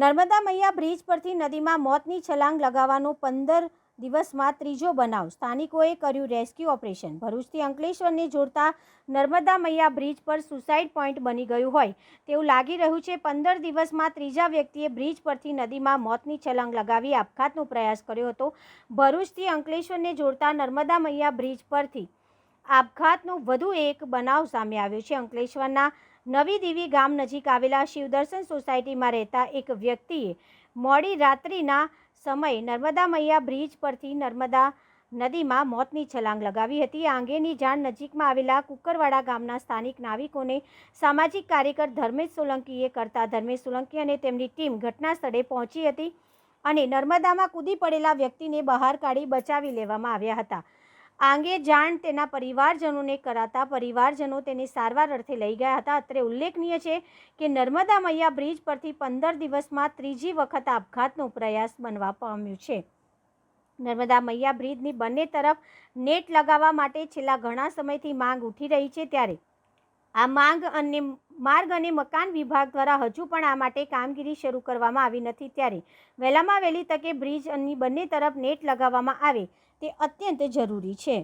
નર્મદા મૈયા bridge પરથી નદીમાં મોતની છલાંગ લગાવવાનો પંદર દિવસમાં ત્રીજો બનાવ. સ્થાનિકોએ કર્યું રેસ્ક્યુ ઓપરેશન. ભરૂચથી અંકલેશ્વરને જોડતા નર્મદા મૈયા બ્રિજ પર સુસાઇડ પોઈન્ટ બની ગયું હોય તેવું લાગી રહ્યું છે. પંદર દિવસમાં ત્રીજા વ્યક્તિએ બ્રિજ પરથી નદીમાં મોતની છલાંગ લગાવી આપઘાતનો પ્રયાસ કર્યો હતો. ભરૂચથી અંકલેશ્વરને જોડતા નર્મદા મૈયા બ્રિજ પરથી આપઘાતનો વધુ એક બનાવ સામે આવ્યો છે. અંકલેશ્વરના નવી દેવી ગામ નજીક આવેલા શિવદર્શન સોસાયટીમાં રહેતા એક વ્યક્તિએ મોડી રાત્રિના સમયે નર્મદા મૈયા બ્રિજ પરથી નર્મદા નદીમાં મોતની છલાંગ લગાવી હતી. આ અંગેની જાણ નજીકમાં આવેલા કુકરવાડા ગામના સ્થાનિક નાવિકોને સામાજિક કાર્યકર ધર્મેશ સોલંકીએ કરતા ધર્મેશ સોલંકી અને તેમની ટીમ ઘટના સ્થળે પહોંચી હતી અને નર્મદામાં કૂદી પડેલા વ્યક્તિને બહાર કાઢી બચાવી લેવામાં આવ્યા હતા. આ અંગે જાણ તેના પરિવારજનોને કરાતા પરિવારજનો તેને સારવાર અર્થે લઈ ગયા હતા. અત્રે ઉલ્લેખનીય છે કે નર્મદા મૈયા બ્રિજ પરથી પંદર દિવસમાં ત્રીજી વખત આપઘાતનો પ્રયાસ બનવા પામ્યું છે. નર્મદા મૈયા બ્રિજની બંને તરફ નેટ લગાવવા માટે છેલ્લા ઘણા સમયથી માંગ ઉઠી રહી છે ત્યારે આ માંગ અને માર્ગ અને મકાન વિભાગ દ્વારા હજુ પણ આ માટે કામગીરી શરૂ કરવામાં આવી નથી. ત્યારે વહેલામાં વહેલી તકે બ્રિજ અને બંને તરફ નેટ લગાવવામાં આવે તે અત્યંત જરૂરી છે.